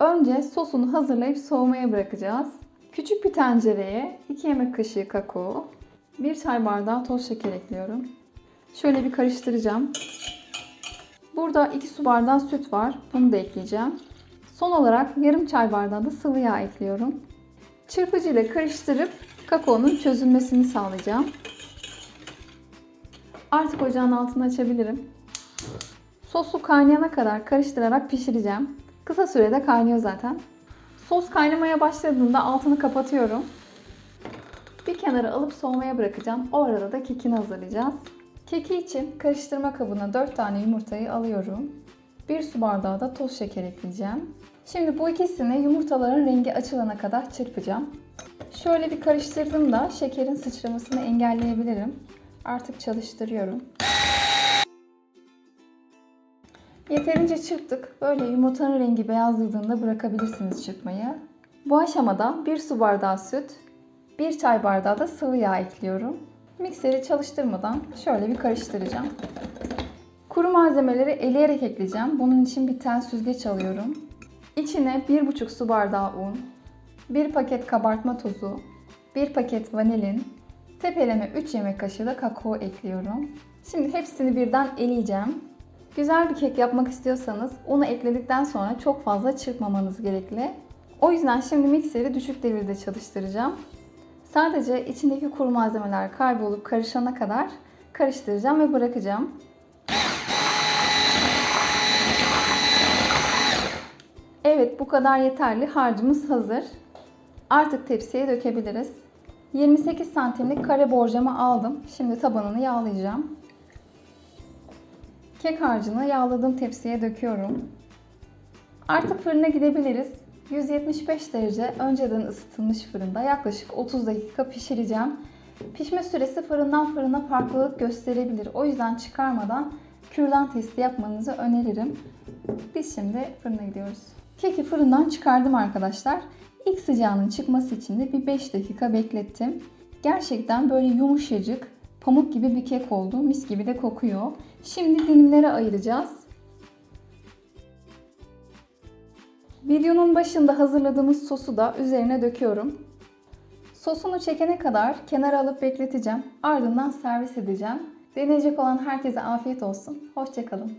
Önce sosunu hazırlayıp soğumaya bırakacağız. Küçük bir tencereye 2 yemek kaşığı kakao, 1 çay bardağı toz şeker ekliyorum. Şöyle bir karıştıracağım. Burada 2 su bardağı süt var. Bunu da ekleyeceğim. Son olarak yarım çay bardağı da sıvı yağ ekliyorum. Çırpıcı ile karıştırıp kakaonun çözülmesini sağlayacağım. Artık ocağın altını açabilirim. Sosu kaynayana kadar karıştırarak pişireceğim. Kısa sürede kaynıyor zaten. Sos kaynamaya başladığında altını kapatıyorum. Bir kenara alıp soğumaya bırakacağım. O arada da kekini hazırlayacağız. Keki için karıştırma kabına 4 tane yumurtayı alıyorum. 1 su bardağı da toz şeker ekleyeceğim. Şimdi bu ikisini yumurtaların rengi açılana kadar çırpacağım. Şöyle bir karıştırdığımda şekerin sıçramasını engelleyebilirim. Artık çalıştırıyorum. Yeterince çırptık. Böyle yumurtanın rengi beyazladığında bırakabilirsiniz çırpmayı. Bu aşamada 1 su bardağı süt, 1 çay bardağı da sıvı yağ ekliyorum. Mikseri çalıştırmadan şöyle bir karıştıracağım. Kuru malzemeleri eleyerek ekleyeceğim. Bunun için bir tel süzgeç alıyorum. İçine 1,5 su bardağı un, 1 paket kabartma tozu, 1 paket vanilin, tepeleme 3 yemek kaşığı da kakao ekliyorum. Şimdi hepsini birden eleyeceğim. Güzel bir kek yapmak istiyorsanız unu ekledikten sonra çok fazla çırpmamanız gerekli. O yüzden şimdi mikseri düşük devirde çalıştıracağım. Sadece içindeki kuru malzemeler kaybolup karışana kadar karıştıracağım ve bırakacağım. Evet bu kadar yeterli. Harcımız hazır. Artık tepsiye dökebiliriz. 28 santimlik kare borcamı aldım. Şimdi tabanını yağlayacağım. Kek harcını yağladığım tepsiye döküyorum. Artık fırına gidebiliriz. 175 derece önceden ısıtılmış fırında yaklaşık 30 dakika pişireceğim. Pişme süresi fırından fırına farklılık gösterebilir. O yüzden çıkarmadan kürdan testi yapmanızı öneririm. Biz şimdi fırına gidiyoruz. Keki fırından çıkardım arkadaşlar. İlk sıcağının çıkması için de bir 5 dakika beklettim. Gerçekten böyle yumuşacık, pamuk gibi bir kek oldu. Mis gibi de kokuyor. Şimdi dilimlere ayıracağız. Videonun başında hazırladığımız sosu da üzerine döküyorum. Sosunu çekene kadar kenara alıp bekleteceğim. Ardından servis edeceğim. Deneyecek olan herkese afiyet olsun. Hoşçakalın.